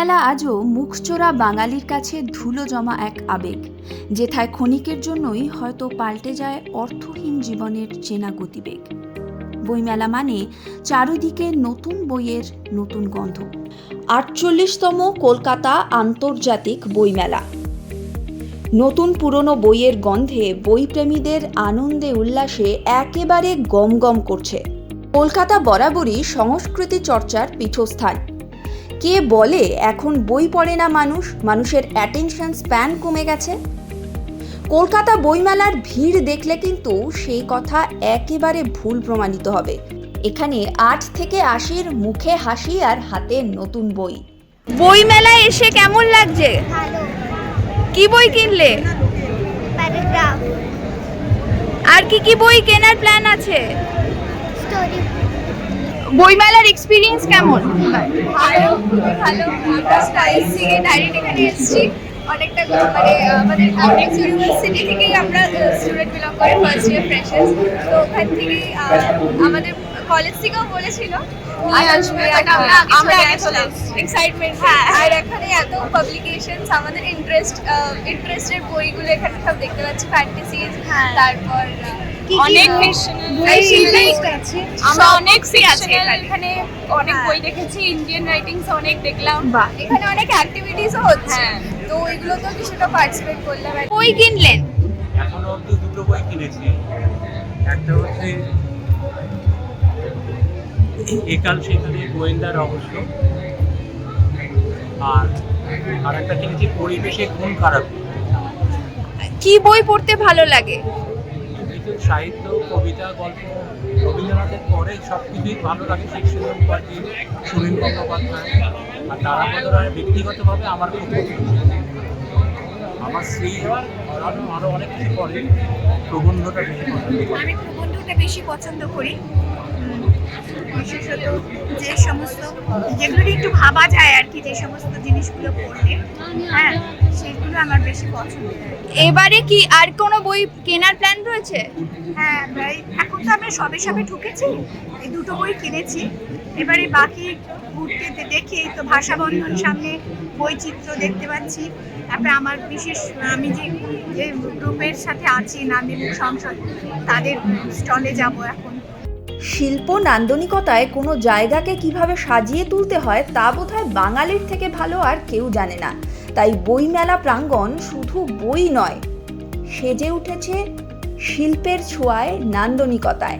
বইমেলা আজও মুখচোরা বাঙালির কাছে ধুলো জমা এক আবেগ, যেথায় ক্ষণিকের জন্যই হয়তো পাল্টে যায় অর্থহীন জীবনের চেনা গতিবেগ। বইমেলা মানে চারিদিকে নতুন বইয়ের নতুন গন্ধ। আটচল্লিশতম কলকাতা আন্তর্জাতিক বইমেলা। নতুন পুরনো বইয়ের গন্ধে বইপ্রেমীদের আনন্দে উল্লাসে একেবারে গমগম করছে। কলকাতা বরাবরই সংস্কৃতি চর্চার পীঠস্থান। কে বলে এখন বই পড়ে না মানুষ? মানুষের অ্যাটেনশন স্প্যান কমে গেছে। কলকাতা বইমেলার ভিড় দেখলে কিন্তু সেই কথা একেবারে ভুল প্রমাণিত হবে। এখানে আট থেকে আশির মুখে হাসি আর হাতে নতুন বই। বই মেলায় এসে কেমন লাগছে? কি বই কিনলে? আর কি কি বই কেনার প্ল্যান আছে? স্টোরি বই মেলার এক্সপিরিয়েন্স কেমন? ভালো ভালো আমরা স্টাইল থেকে ডাইরেক্ট এখানে এসেছি। অনেকটা মানে আমাদের কমপ্লেক্স ইউনিভার্সিটি থেকেই আমরা স্টুডেন্ট বিলং করি ফার্স্ট ইয়ার ফ্রেশার্স তো ওখান থেকে আমাদের কলেজ থেকেও বলেছিল। এক্সাইটমেন্ট হ্যাঁ আর এখানে এত পাবলিকেশনস আমাদের ইন্টারেস্ট ইন্টারেস্টের বইগুলো এখানে সব দেখতে পাচ্ছি ফ্যান্টাসিজ তারপর অনেক আমরা অনেক সি আছে এখানে। অনেক বই দেখেছি ইন্ডিয়ান রাইটিংস অনেক দেখলাম। এখানে অনেক অ্যাক্টিভিটিসও হচ্ছে। তো ওইগুলো তো কিছুটা পার্টিসিপেট করলাম। বই কিনলেন? এখনও দুটো বই কিনেছি। একটা হচ্ছে একাল সেখানে গোয়েন্দা রহস্য আর আর একটা কিনেছি পরিবেশে খুন খারাপ। কি বই পড়তে ভালো লাগে? সাহিত্য, কবিতা, গল্প, রবীন্দ্রনাথের পরে সব কিছুই ভালো লাগে শিক্ষণ মুখার্জি সুনীল গঙ্গোপাধ্যায় আর তারাপদ রায় ব্যক্তিগতভাবে আমার খুব আমার স্ত্রী আরও আরও অনেক কিছু পরে প্রবন্ধটা বেশি পছন্দ আমি প্রবন্ধটা বেশি পছন্দ করি। বিশেষত যে সমস্ত যেগুলো একটু ভাবা যায় আর কি যে সমস্ত জিনিসগুলো পড়লে হ্যাঁ সেগুলো আমার বেশি পছন্দ। এবারে কি আর কোনো বই কেনার প্ল্যান রয়েছে? হ্যাঁ ভাই এখন তো আমরা সবে সবে ঢুকেছি এই দুটো বই কিনেছি। এবারে বাকি ঘুরতে দেখি এই তো ভাষা বন্ধন সামনে বৈচিত্র্য দেখতে পাচ্ছি। তারপরে আমার বিশেষ আমি যে যে গ্রুপের সাথে আছি নান্দিমুখ সংসদ তাদের স্টলে যাব এখন। শিল্প নান্দনিকতায় কোনো জায়গাকে কীভাবে সাজিয়ে তুলতে হয় তা বোধহয় বাঙালির থেকে ভালো আর কেউ জানে না। তাই বইমেলা প্রাঙ্গণ শুধু বই নয়, সেজে উঠেছে শিল্পের ছোঁয়ায় নান্দনিকতায়।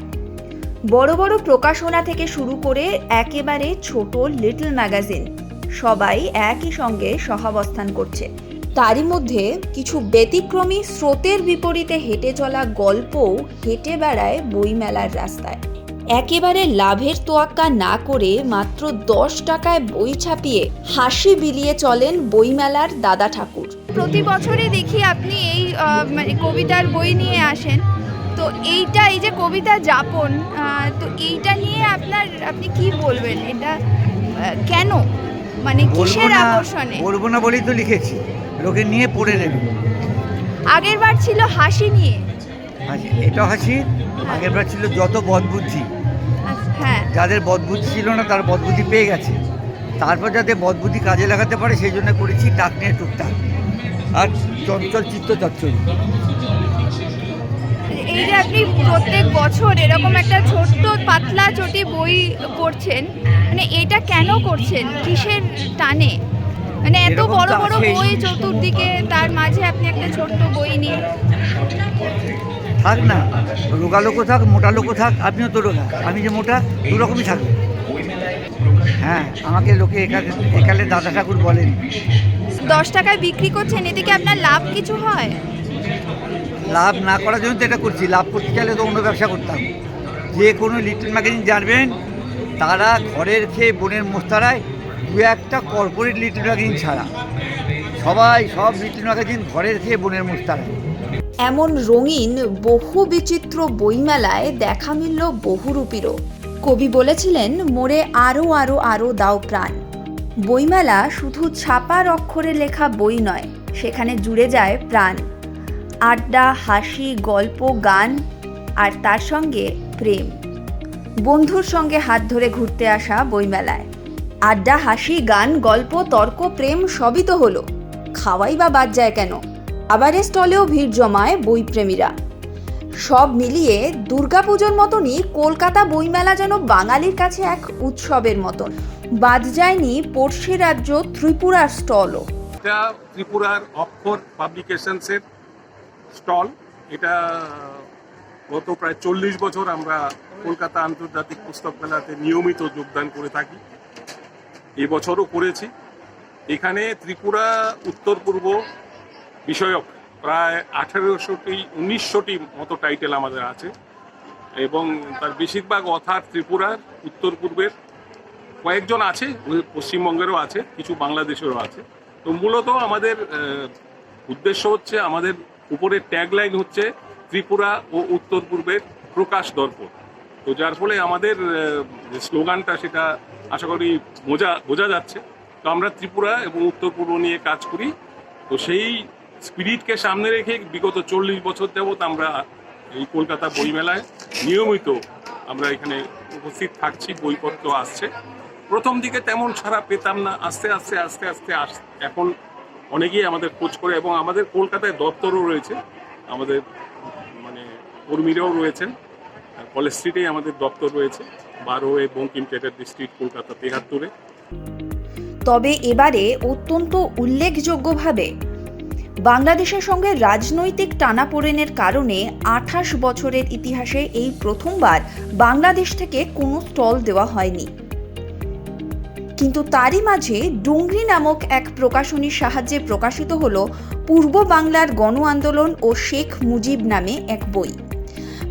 বড় বড় প্রকাশনা থেকে শুরু করে একেবারে ছোট লিটল ম্যাগাজিন, সবাই একই সঙ্গে সহাবস্থান করছে। তারই মধ্যে কিছু ব্যতিক্রমী স্রোতের বিপরীতে হেঁটে চলা গল্পও হেঁটে বেড়ায় বইমেলার রাস্তায়। একেবারে লাভের তোয়াক্কা না করে মাত্র দশ টাকায় বই ছাপিয়ে হাসি বিলিয়ে চলেন বইমেলার দাদা ঠাকুর। প্রতি বছরই দেখি আপনি এই মানে কবিতার বই নিয়ে আসেন। তো এইটা এই যে কবিতা যাপন তো এইটা নিয়ে আপনার আপনি কি বলবেন? এটা কেন? মানে কিসের আকর্ষণে? বলব না বলেই তো লিখেছি। লোকে নিয়ে পড়ে নেবে। আগের বার ছিল হাসি নিয়ে। এটা হাসি আগের বার ছিল যত বদবুদ্ধি। হ্যাঁ। যাদের বদবুদ্ধি ছিল না তার বদবুদ্ধি পেয়ে গেছে। তারপর যাতে বদবুদ্ধি কাজে লাগাতে পারে সেই জন্য করেছি টাক নিয়ে টুকটাক। আর চঞ্চল চিত্ত চচ্চল এই যে আপনি প্রত্যেক বছর এরকম একটা ছোট্ট পাতলা চটি বই করছেন মানে এটা কেন করছেন? কিসের টানে? মানে এত বড় বড় বই চতুর্দিকে তার মাঝে আপনি একটা ছোট্ট বই নিয়ে থাক না রোগা লোকও থাক মোটা লোকও থাক আপনিও তো রোগা আমি যে মোটা দু রকমই থাকবে। হ্যাঁ আমাকে লোকে এখানে এখানে দাদা ঠাকুর বলেন। দশ টাকায় বিক্রি করছেন এতে কি আপনার লাভ কিছু হয়? লাভ না করার জন্য তো এটা করছি লাভ করতে চাইলে তো অন্য ব্যবসা করতাম। যে কোনো লিটল ম্যাগাজিন জানবেন তারা ঘরের খেয়ে বোনের মোস্তারায় দু একটা কর্পোরেট লিটল ম্যাগাজিন ছাড়া। সবাই সব লিটল ম্যাগাজিন ঘরের খেয়ে বোনের মোস্তারায়। এমন রঙিন, বহু বিচিত্র বইমেলায় দেখা মিলল বহুরূপীরও। কবি বলেছিলেন, মোরে আরও আরও আরও দাও প্রাণ। বইমেলা শুধু ছাপার অক্ষরে লেখা বই নয়, সেখানে জুড়ে যায় প্রাণ। আড্ডা, হাসি, গল্প, গান, আর তার সঙ্গে প্রেম। বন্ধুর সঙ্গে হাত ধরে ঘুরতে আসা বইমেলায়। আড্ডা, হাসি, গান, গল্প, তর্ক, প্রেম সবই তো হলো। খাওয়াই বা বাদ যায় কেন? আবারের স্টলেও ভিড় জমায় বইপ্রেমীরা। সব মিলিয়ে দুর্গাপুজোর মতনই কলকাতা বইমেলা যেন বাঙালির কাছে এক উৎসবের মতন। বাদ যায়নি পড়শি রাজ্য ত্রিপুরার স্টলও। এটা ত্রিপুরার অক্ষর পাবলিকেশনসের স্টল। এটা গত প্রায় চল্লিশ বছর আমরা কলকাতা আন্তর্জাতিক পুস্তক মেলাতে নিয়মিত যোগদান করে থাকি। এবছরও করেছি। এখানে ত্রিপুরা, উত্তর পূর্ব বিষয়ক প্রায় আঠেরোশোটি, উনিশশোটি মতো টাইটেল আমাদের আছে এবং তার বেশিরভাগ অথার ত্রিপুরার, উত্তর পূর্বের কয়েকজন আছে, পশ্চিমবঙ্গেরও আছে, কিছু বাংলাদেশেরও আছে। তো মূলত আমাদের উদ্দেশ্য হচ্ছে আমাদের উপরের ট্যাগলাইন হচ্ছে ত্রিপুরা ও উত্তর পূর্বের প্রকাশ দর্পণ। তো যার ফলে আমাদের যে স্লোগানটা সেটা আশা করি বোঝা বোঝা যাচ্ছে। তো আমরা ত্রিপুরা এবং উত্তর পূর্ব নিয়ে কাজ করি। তো সেই স্পিরিটকে সামনে রেখে বিগত চল্লিশ বছর যাবৎ আমরা এই কলকাতা বইমেলায় নিয়মিত আমরা এখানে উপস্থিত থাকছি, বইপত্র আসছে। প্রথম দিকে তেমন সারা পেতাম না, আস্তে আস্তে আস্তে আস্তে আস, এখন অনেকেই আমাদের খোঁজ করে এবং আমাদের কলকাতায় দপ্তরও রয়েছে, আমাদের মানে কর্মীরাও রয়েছেন কলেজ স্ট্রিটেই আমাদের দপ্তর রয়েছে বারো এ বঙ্কিম চ্যাটার্জি স্ট্রিট কলকাতা তেহাত্তরে। তবে এবারে অত্যন্ত উল্লেখযোগ্যভাবে বাংলাদেশের সঙ্গে রাজনৈতিক টানাপোড়েনের কারণে আঠাশ বছরের ইতিহাসে এই প্রথমবার বাংলাদেশ থেকে কোনো স্টল দেওয়া হয়নি। কিন্তু তারই মাঝে ডুংরি নামক এক প্রকাশনীর সাহায্যে প্রকাশিত হল পূর্ব বাংলার গণ আন্দোলন ও শেখ মুজিব নামে এক বই।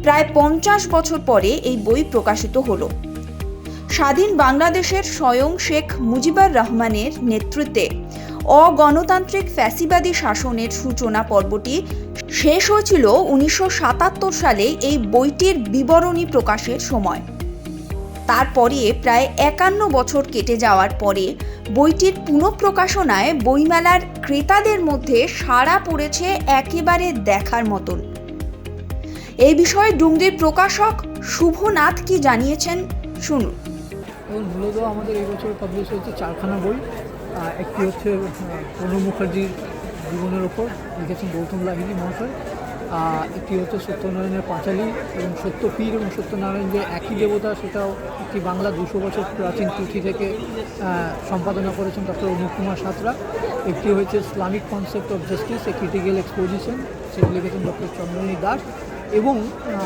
প্রায় পঞ্চাশ বছর পরে এই বই প্রকাশিত হলো। স্বাধীন বাংলাদেশের স্বয়ং শেখ মুজিবুর রহমানের নেতৃত্বে অগণতান্ত্রিক ফ্যাসিবাদী শাসনের সূচনা পর্বটি শেষ হয়েছিল উনিশশো সাতাত্তর সালে এই বইটির বিবরণী প্রকাশের সময়। তারপরে প্রায় একান্ন বছর কেটে যাওয়ার পরে বইটির পুনঃপ্রকাশনায় বইমেলার ক্রেতাদের মধ্যে সাড়া পড়েছে একেবারে দেখার মতন। এই বিষয়ে ডুংরির প্রকাশক শুভনাথ কি জানিয়েছেন? শুনুন। এবং মূলত আমাদের এই বছর পাবলিশ হয়েছে চারখানা বই। একটি হচ্ছে প্রণব মুখার্জির জীবনের ওপর লিখেছেন গৌতম লাহিনী মহাশয়। একটি হচ্ছে সত্যনারায়ণের পাঁচালী এবং সত্যপীর এবং সত্যনারায়ণ যে একই দেবতা, সেটাও একটি বাংলা দুশো বছর প্রাচীন পুঁথি থেকে সম্পাদনা করেছেন ডক্টর অনুপ কুমার সাঁতরা। একটি হয়েছে Islamic concept of justice a critical exposition সেটি লিখেছেন ডক্টর চন্দ্রনী দাস। এবং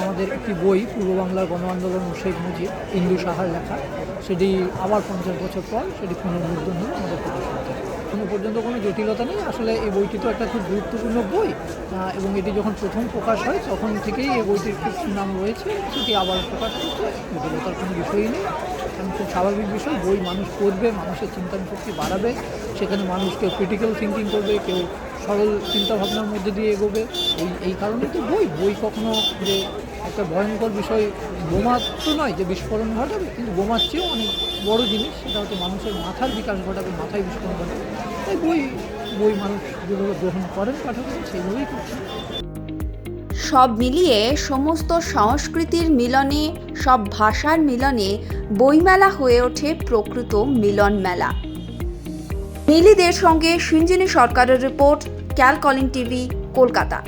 আমাদের একটি বই পূর্ব বাংলার গণ আন্দোলন ও শেখ মুজিব, ইন্দু সাহার লেখা। সেটি আবার পঞ্চাশ বছর পর সেটি পুনর্মুদ্রণ হয়ে আমাদের প্রকাশ হচ্ছে এখনও পর্যন্ত কোনো জটিলতা নেই। আসলে এই বইটি তো একটা খুব গুরুত্বপূর্ণ বই এবং এটি যখন প্রথম প্রকাশ হয়, তখন থেকেই এই বইটির খুব সুনাম রয়েছে। সেটি আবার প্রকাশ হচ্ছে জটিলতার কোনো বিষয়ই নেই। কারণ খুব স্বাভাবিক বিষয়। বই মানুষ পড়বে, মানুষের চিন্তান শক্তি বাড়াবে, সেখানে মানুষ কেউ ক্রিটিক্যাল থিঙ্কিং করবে, কেউ সরল চিন্তাভাবনার মধ্যে দিয়ে এগোবে। এই এই কারণেই তো বই। বই কখনো যে একটা ভয়ঙ্কর বিষয়, বোমা তো নয় যে বিস্ফোরণ ঘটাবে, কিন্তু বোমার চেয়েও অনেক বড় জিনিস, সেটা হচ্ছে মানুষের মাথার বিকাশ ঘটাবে, মাথায় বিস্ফোরণ ঘটাবে। তাই বই বই মানুষ যেভাবে গ্রহণ করেন, পাঠকের সেইভাবেই করছেন। সব মিলিয়ে সমস্ত সংস্কৃতির মিলনে, সব ভাষার মিলনে বইমেলা হয়ে ওঠে প্রকৃত মিলন মেলা। মিলিদের সঙ্গে সিঞ্জিনী সরকারের রিপোর্ট ক্যালকলিং টিভি, কলকাতা।